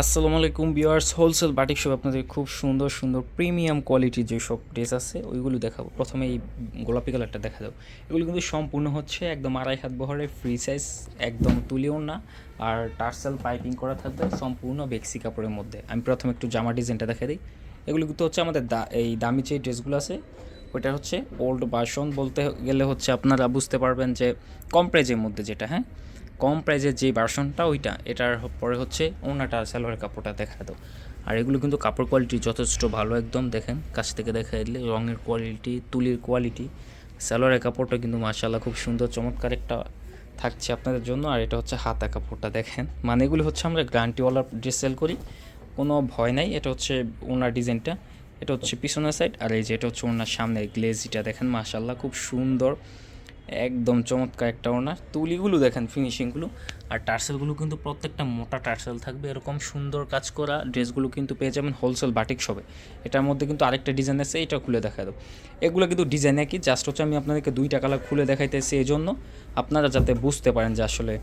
আসসালামু আলাইকুম বিয়ার্স wholesale batik shop আপনাদের খুব সুন্দর সুন্দর প্রিমিয়াম কোয়ালিটির যেসব ড্রেস আছে, ওইগুলো দেখাবো। প্রথমে এই গোলাপি কালারটা দেখা দাও এগুলো কিন্তু সম্পূর্ণ হচ্ছে একদম আড়াই হাত বহরের ফ্রি সাইজ একদম তুলিও না। আর টার্সেল পাইপিং করা থাকবে সম্পূর্ণ বেক্সি কাপড়ের মধ্যে। আমি প্রথমে একটু জামা ডিজাইনটা দেখা দিই। এগুলো কিন্তু হচ্ছে আমাদের দা এই দামি যে ড্রেসগুলো আছে, ওইটা হচ্ছে ওল্ড বাসন বলতে গেলে হচ্ছে আপনারা বুঝতে পারবেন যে কম প্রাইজের মধ্যে যেটা হ্যাঁ? কম প্রাইজের যে ভার্সনটা ওইটা। এটার পরে হচ্ছে ওনাটা সালোয়ার কাপড়টা দেখা দাও। আর এগুলো কিন্তু কাপড় কোয়ালিটি যথেষ্ট ভালো একদম, দেখেন। কাছ থেকে দেখা দিলে রঙের কোয়ালিটি তুলির কোয়ালিটি সালোয়ারের কাপড়টা কিন্তু মার্শাল্লাহ খুব সুন্দর, চমৎকার একটা থাকছে আপনাদের জন্য। আর এটা হচ্ছে হাতা কাপড়টা, দেখেন। মানে এগুলো হচ্ছে আমরা গ্যারান্টিওয়ালা ড্রেস সেল করি, কোনো ভয় নাই। এটা হচ্ছে ওনার ডিজাইনটা। এটা হচ্ছে পিছনের সাইড আর এই যে এটা হচ্ছে ওনার সামনে গ্লেজিটা দেখেন মাশাল্লাহ খুব সুন্দর। একদম চমৎকার একটা ওনার তুলিগুলো দেখেন ফিনিশিংগুলো আর টার্সেলগুলো কিন্তু প্রত্যেকটা মোটা টার্সেল থাকবে, এরকম সুন্দর কাজ করা ড্রেসগুলো কিন্তু পেয়ে যাবেন হোলসেল বাটিক শপে এটার মধ্যে কিন্তু আরেকটা ডিজাইন আছে এটা খুলে দেখা দেবো। এগুলো কিন্তু ডিজাইন একই জাস্ট হচ্ছে আমি আপনাদেরকে দুইটা কালার খুলে দেখাইতেছি এই জন্য আপনারা যাতে বুঝতে পারেন যে আসলে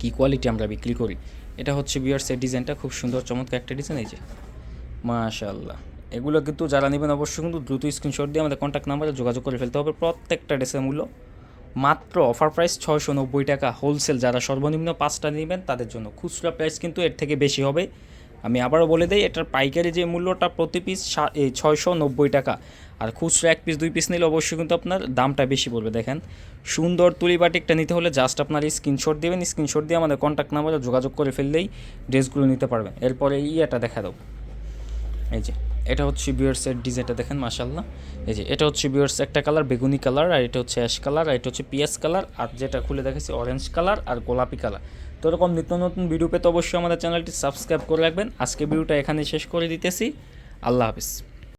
কী কোয়ালিটি আমরা বিক্রি করি। এটা হচ্ছে বিয়ার্সের ডিজাইনটা খুব সুন্দর, চমৎকার একটা ডিজাইন এই যে। মাশাল্লাহ এগুলো কিন্তু যারা নেবেন অবশ্যই কিন্তু দ্রুত স্ক্রিনশট দিয়ে আমাদের কন্ট্যাক্ট নাম্বারে যোগাযোগ করে ফেলতে হবে। প্রত্যেকটা ড্রেসের মূল্য মাত্র অফার প্রাইস ছয়শো নব্বই টাকা হোলসেল যারা সর্বনিম্ন পাঁচটা নেবেন তাদের জন্য। খুচরা প্রাইস কিন্তু এর থেকে বেশি হবে। আমি আবারও বলে দিই, এটার পাইকারি যে মূল্যটা প্রতি পিস ছয়শো নব্বই টাকা। আর খুচরা এক পিস দুই পিস নিলে অবশ্যই কিন্তু আপনার দামটা বেশি পড়বে। দেখেন, সুন্দর তুলি বাটিকটা নিতে হলে জাস্ট আপনার স্ক্রিনশট দেবেন। স্ক্রিনশট দিয়ে আমাদের কন্ট্যাক্ট নাম্বারে যোগাযোগ করে ফেললেই ড্রেসগুলো নিতে পারবেন। এরপরে ইয়েটা দেখা দাও এই যে এটা হচ্ছে বিয়ার্সের ডিজাইনটা দেখেন মাসাল্লাহ এই যে, এটা হচ্ছে বিয়ার্স একটা কালার বেগুনি কালার আর এটা হচ্ছে অ্যাশ কালার আর এটা হচ্ছে পিয়াজ কালার আর যেটা খুলে দেখেছি অরেঞ্জ কালার আর গোলাপি কালার তো এরকম নিত্য নতুন ভিডিও পেতে অবশ্যই আমাদের চ্যানেলটি সাবস্ক্রাইব করে রাখবেন। আজকে ভিডিওটা এখানে শেষ করে দিতেছি। আল্লাহ হাফিজ।